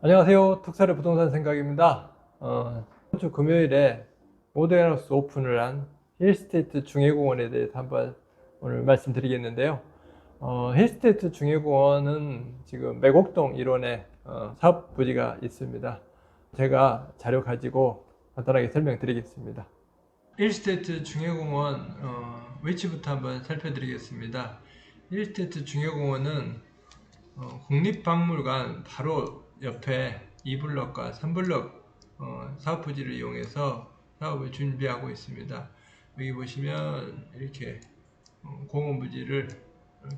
안녕하세요. 특사의 부동산 생각입니다. 어, 이번 주 금요일에 모델하우스 오픈을 한 힐스테이트 중해공원에 대해서 한번 오늘 말씀드리겠는데요. 어, 힐스테이트 중해공원은 지금 매곡동 일원에 어, 사업 부지가 있습니다. 제가 자료 가지고 간단하게 설명드리겠습니다. 힐스테이트 중해공원 어, 위치부터 한번 살펴드리겠습니다. 힐스테이트 중해공원은 어, 국립박물관 바로 옆에 2블럭과 3블럭 어, 사업 부지를 이용해서 사업을 준비하고 있습니다. 여기 보시면 이렇게 어, 공원 부지를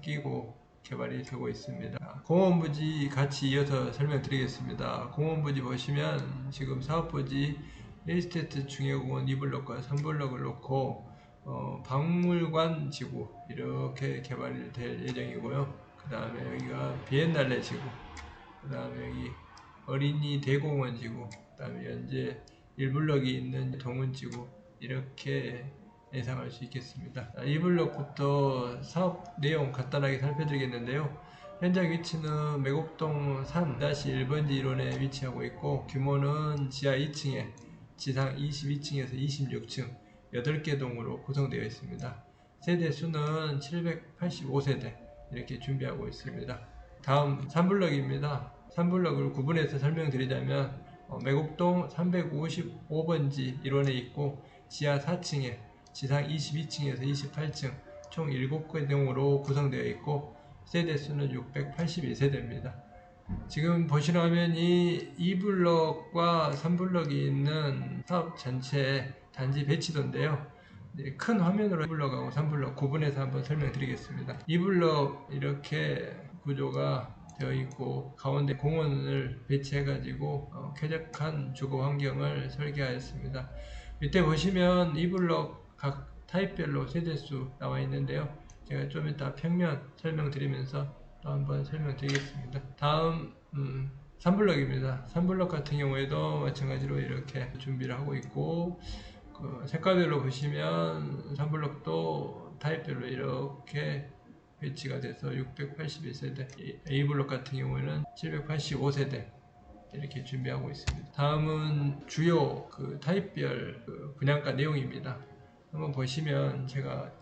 끼고 개발이 되고 있습니다. 공원 부지 같이 이어서 설명드리겠습니다. 공원 부지 보시면 지금 사업 부지 1스테이트 중해공원 2블럭과 3블럭을 놓고 어, 박물관 지구 이렇게 개발이 될 예정이고요. 그 다음에 여기가 비엔날레 지구, 그 다음에 여기 어린이 대공원 지구, 그 다음에 현재 1블럭이 있는 동원 지구 이렇게 예상할 수 있겠습니다. 1블럭부터 사업 내용 간단하게 살펴드리겠는데요. 현장 위치는 매곡동 3-1번지 1원에 위치하고 있고 규모는 지하 2층에 지상 22층에서 26층 8개 동으로 구성되어 있습니다. 세대 수는 785세대 이렇게 준비하고 있습니다. 다음 3블럭입니다. 3블럭을 구분해서 설명드리자면 어, 매곡동 355번지 1원에 있고 지하 4층에 지상 22층에서 28층 총 7개 동으로 구성되어 있고 세대 수는 681세대입니다. 지금 보시는 화면이 2블럭과 3블럭이 있는 사업 전체 단지 배치도인데요. 네, 큰 화면으로 2블럭하고 3블럭 구분해서 한번 설명드리겠습니다. 2블럭 이렇게 구조가 되어 있고 가운데 공원을 배치해 가지고 어, 쾌적한 주거 환경을 설계하였습니다. 밑에 보시면 2블럭 각 타입별로 세대수 나와 있는데요. 제가 좀 이따 평면 설명드리면서 또 한번 설명드리겠습니다. 다음 음, 3블럭입니다. 3블럭 같은 경우에도 마찬가지로 이렇게 준비를 하고 있고 그 색깔별로 보시면 3블럭도 타입별로 이렇게 배치가 돼서 681세대 A블럭 같은 경우에는 785세대 이렇게 준비하고 있습니다. 다음은 주요 그 타입별 그 분양가 내용입니다. 한번 보시면 제가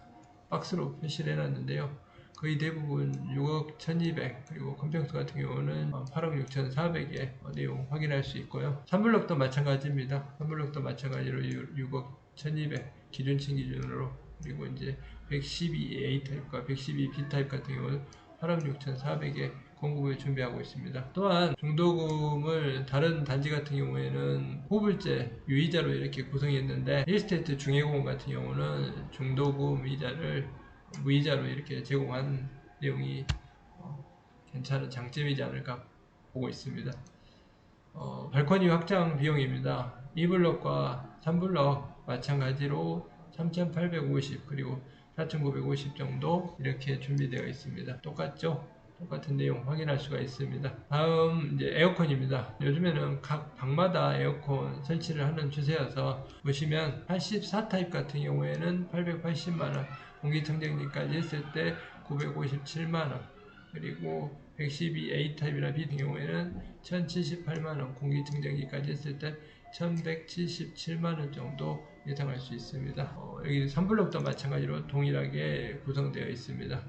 박스로 표시를 해놨는데요. 거의 대부분 6억 1200 그리고 컴평수 같은 경우는 8억 6400의 내용 확인할 수 있고요. 3블럭도 마찬가지입니다. 3블럭도 마찬가지로 6억 1200 기준층 기준으로 그리고 이제 112A 타입과 112B 타입 같은 경우는 8억 6400의 공급을 준비하고 있습니다. 또한 중도금을 다른 단지 같은 경우에는 호불제 유이자로 이렇게 구성했는데 1스테이트 중해공원 같은 경우는 중도금 이자를 무이자로 이렇게 제공한 내용이 어, 괜찮은 장점이지 않을까 보고 있습니다. 어, 발코니 확장 비용입니다. 2블럭과 3블럭 마찬가지로 3,850 그리고 4,950 정도 이렇게 준비되어 있습니다. 똑같죠? 똑같은 내용 확인할 수가 있습니다. 다음 이제 에어컨입니다. 요즘에는 각 방마다 에어컨 설치를 하는 추세여서 보시면 84 타입 같은 경우에는 880만원 공기청정기까지 했을 때 957만원 그리고 112A 타입이나 B 같은 경우에는 1078만원 공기청정기까지 했을 때 1177만원 정도 예상할 수 있습니다. 어, 여기 3블럭도 마찬가지로 동일하게 구성되어 있습니다.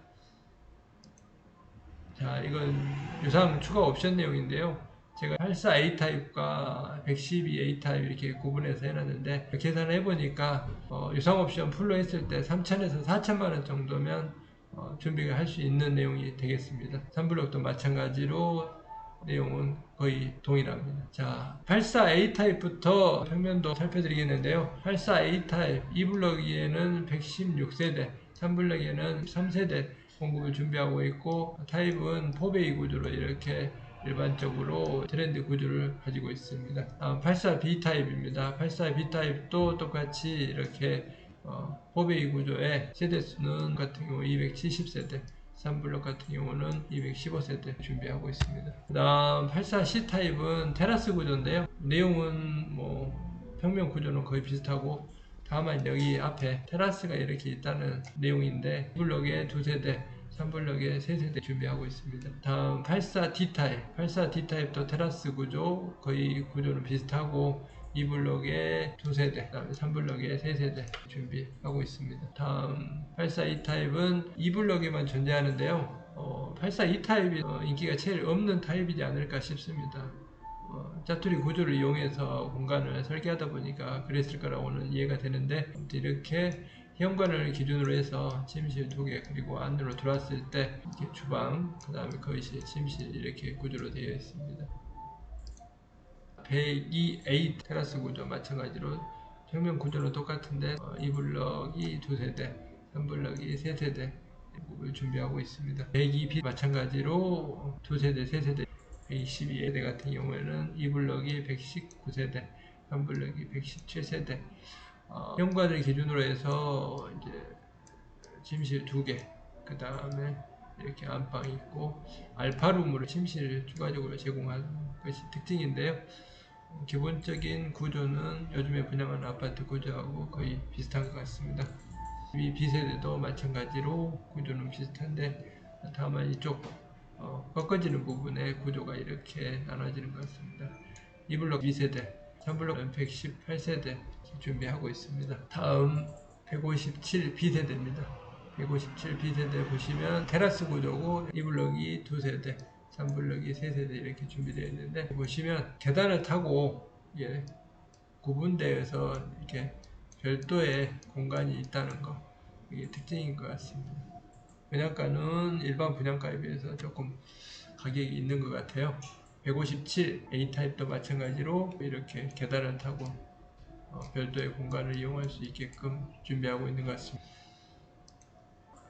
자, 이건 유상 추가 옵션 내용인데요. 제가 84A 타입과 112A 타입 이렇게 구분해서 해놨는데 계산을 해보니까 어, 유상 옵션 풀로 했을 때 3천에서 4천만 원 정도면 어, 준비를 할 수 있는 내용이 되겠습니다. 3블럭도 마찬가지로 내용은 거의 동일합니다. 자, 84A 타입부터 평면도 살펴드리겠는데요. 84A 타입 2블럭에는 116세대, 3블럭에는 3세대 공급을 준비하고 있고 타입은 포베이 구조로 이렇게 일반적으로 트렌드 구조를 가지고 있습니다. 다음 84B 타입입니다. 84B 타입도 똑같이 이렇게 어, 포베이 구조의 세대수는 같은 경우 270세대 3블럭 같은 경우는 215세대 준비하고 있습니다. 그 다음 84C 타입은 테라스 구조인데요. 내용은 뭐 평면 구조는 거의 비슷하고 다만 여기 앞에 테라스가 이렇게 있다는 내용인데 블럭에 두 세대 3블럭에 3세대 준비하고 있습니다. 다음 84D 타입, 84D 타입도 테라스 구조 거의 구조는 비슷하고 2블럭에 2세대, 그 다음에 3블럭에 3세대 준비하고 있습니다. 다음 84E 타입은 2블럭에만 존재하는데요. 어, 84E 타입이 어, 인기가 제일 없는 타입이지 않을까 싶습니다. 어, 짜투리 구조를 이용해서 공간을 설계하다 보니까 그랬을 거라고는 이해가 되는데 이렇게 현관을 기준으로 해서 침실 두 개 그리고 안으로 들어왔을 때 이렇게 주방 그 다음에 거실 침실 이렇게 구조로 되어 있습니다 102A 테라스 구조 마찬가지로 평면 구조는 똑같은데 어, 2블럭이 두 세대 3블럭이 세 세대 을 준비하고 있습니다 102B 마찬가지로 두 세대 세 세대 122세대 같은 경우에는 2블럭이 119세대 3블럭이 117세대 어, 현관을 기준으로 해서 이제 침실 두 개, 그 다음에 이렇게 안방이 있고 알파룸으로 침실을 추가적으로 제공하는 것이 특징인데요. 어, 기본적인 구조는 요즘에 분양하는 아파트 구조하고 거의 비슷한 것 같습니다. 이 B세대도 마찬가지로 구조는 비슷한데 다만 이쪽 어, 꺾어지는 부분의 구조가 이렇게 나눠지는 것 같습니다. 2블럭 2세대, 3블럭 118세대 준비하고 있습니다. 다음 157B세대입니다. 157B세대 보시면 테라스 구조고 2블럭이 2세대, 3블럭이 3세대 이렇게 준비되어 있는데 보시면 계단을 타고 예, 구분되어서 이렇게 별도의 공간이 있다는 거 이게 특징인 것 같습니다. 분양가는 일반 분양가에 비해서 조금 가격이 있는 것 같아요. 157 A 타입도 마찬가지로 이렇게 계단을 타고 어, 별도의 공간을 이용할 수 있게끔 준비하고 있는 것 같습니다.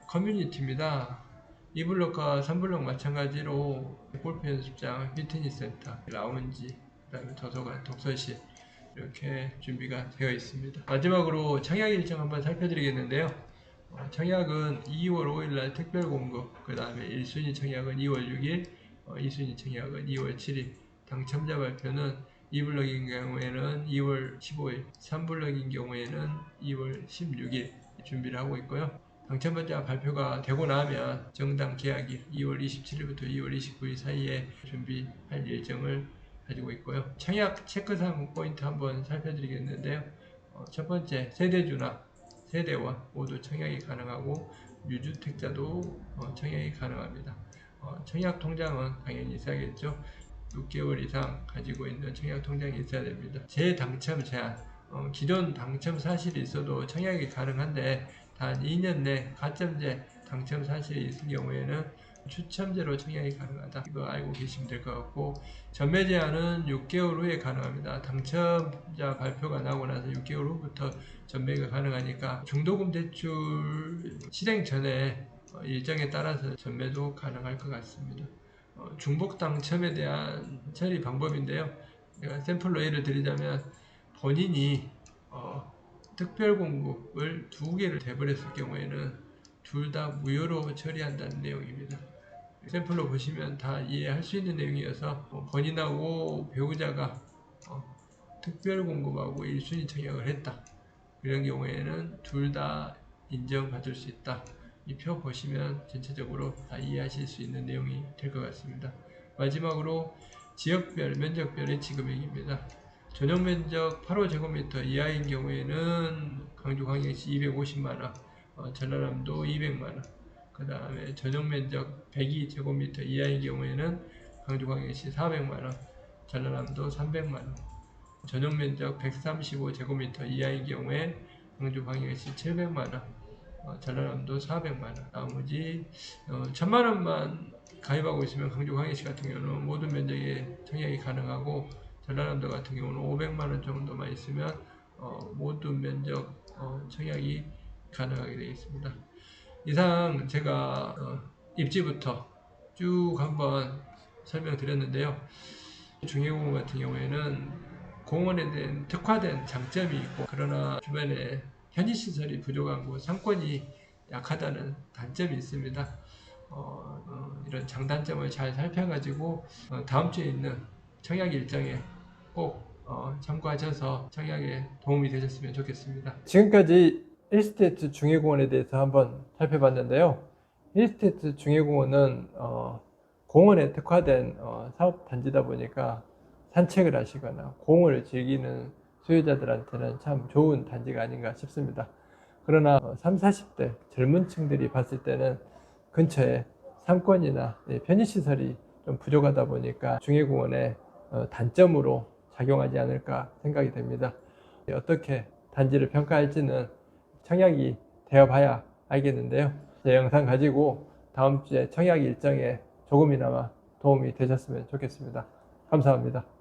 커뮤니티입니다. 2블럭과 3블럭 마찬가지로 골프 연습장, 피트니스 센터, 라운지, 그 다음에 도서관, 독서실 이렇게 준비가 되어 있습니다. 마지막으로 청약 일정 한번 살펴드리겠는데요. 어, 청약은 2월 5일 날 특별 공급, 그 다음에 1순위 청약은 2월 6일, 어, 2순위 청약은 2월 7일, 당첨자 발표는 2블럭인 경우에는 2월 15일, 3블럭인 경우에는 2월 16일 준비를 하고 있고요. 당첨자 발표가 되고 나면 정당 계약일 2월 27일부터 2월 29일 사이에 준비할 예정을 가지고 있고요. 청약 체크사항 포인트 한번 살펴드리겠는데요. 어, 첫 번째 세대주나 세대원 모두 청약이 가능하고 유주택자도 어, 청약이 가능합니다. 어, 청약 통장은 당연히 있어야겠죠. 6개월 이상 가지고 있는 청약 통장이 있어야 됩니다. 재당첨 제한 어, 기존 당첨 사실이 있어도 청약이 가능한데 단 2년 내 가점제 당첨 사실이 있을 경우에는 추첨제로 청약이 가능하다. 이거 알고 계시면 될 것 같고 전매 제한은 6개월 후에 가능합니다. 당첨자 발표가 나고 나서 6개월 후부터 전매가 가능하니까 중도금 대출 실행 전에 어, 일정에 따라서 전매도 가능할 것 같습니다. 어, 중복 당첨에 대한 처리 방법인데요. 샘플로 예를 드리자면 본인이 어, 특별 공급을 두 개를 대버렸을 경우에는 둘 다 무효로 처리한다는 내용입니다. 샘플로 보시면 다 이해할 수 있는 내용이어서 어, 본인하고 배우자가 어, 특별 공급하고 1순위 청약을 했다. 이런 경우에는 둘 다 인정받을 수 있다. 이 표 보시면 전체적으로 다 이해하실 수 있는 내용이 될 것 같습니다. 마지막으로 지역별, 면적별 예치 금액입니다. 전용 면적 8호제곱미터 이하인 경우에는 강주 광역시 250만원, 어, 전라남도 200만원, 그 다음에 전용 면적 102제곱미터 이하인 경우에는 강주 광역시 400만원, 전라남도 300만원, 전용 면적 135제곱미터 이하인 경우에 강주 광역시 700만원, 어, 전라남도 400만원, 나머지 어, 1000만원만 가입하고 있으면 강주 광역시 같은 경우는 모든 면적에 청약이 가능하고 전라남도 같은 경우는 500만 원 정도만 있으면 어, 모든 면적 어, 청약이 가능하게 되어 있습니다. 이상 제가 어, 입지부터 쭉 한번 설명드렸는데요. 중해공원 같은 경우에는 공원에 대한 특화된 장점이 있고 그러나 주변에 현지 시설이 부족하고 상권이 약하다는 단점이 있습니다. 어, 어, 이런 장단점을 잘 살펴가지고 어, 다음 주에 있는 청약 일정에 꼭 어, 참고하셔서 청약에 도움이 되셨으면 좋겠습니다. 지금까지 1스테이트 중해공원에 대해서 한번 살펴봤는데요. 힐스테이트 중해공원은 어, 공원에 특화된 어, 사업 단지다 보니까 산책을 하시거나 공을 즐기는 소유자들한테는 참 좋은 단지가 아닌가 싶습니다. 그러나 어, 3, 40대 젊은 층들이 봤을 때는 근처에 상권이나 예, 편의시설이 좀 부족하다 보니까 중해공원의 어, 단점으로 작용하지 않을까 생각이 됩니다. 예, 어떻게 단지를 평가할지는 청약이 되어봐야 알겠는데요. 제 영상 가지고 다음 주에 청약 일정에 조금이나마 도움이 되셨으면 좋겠습니다. 감사합니다.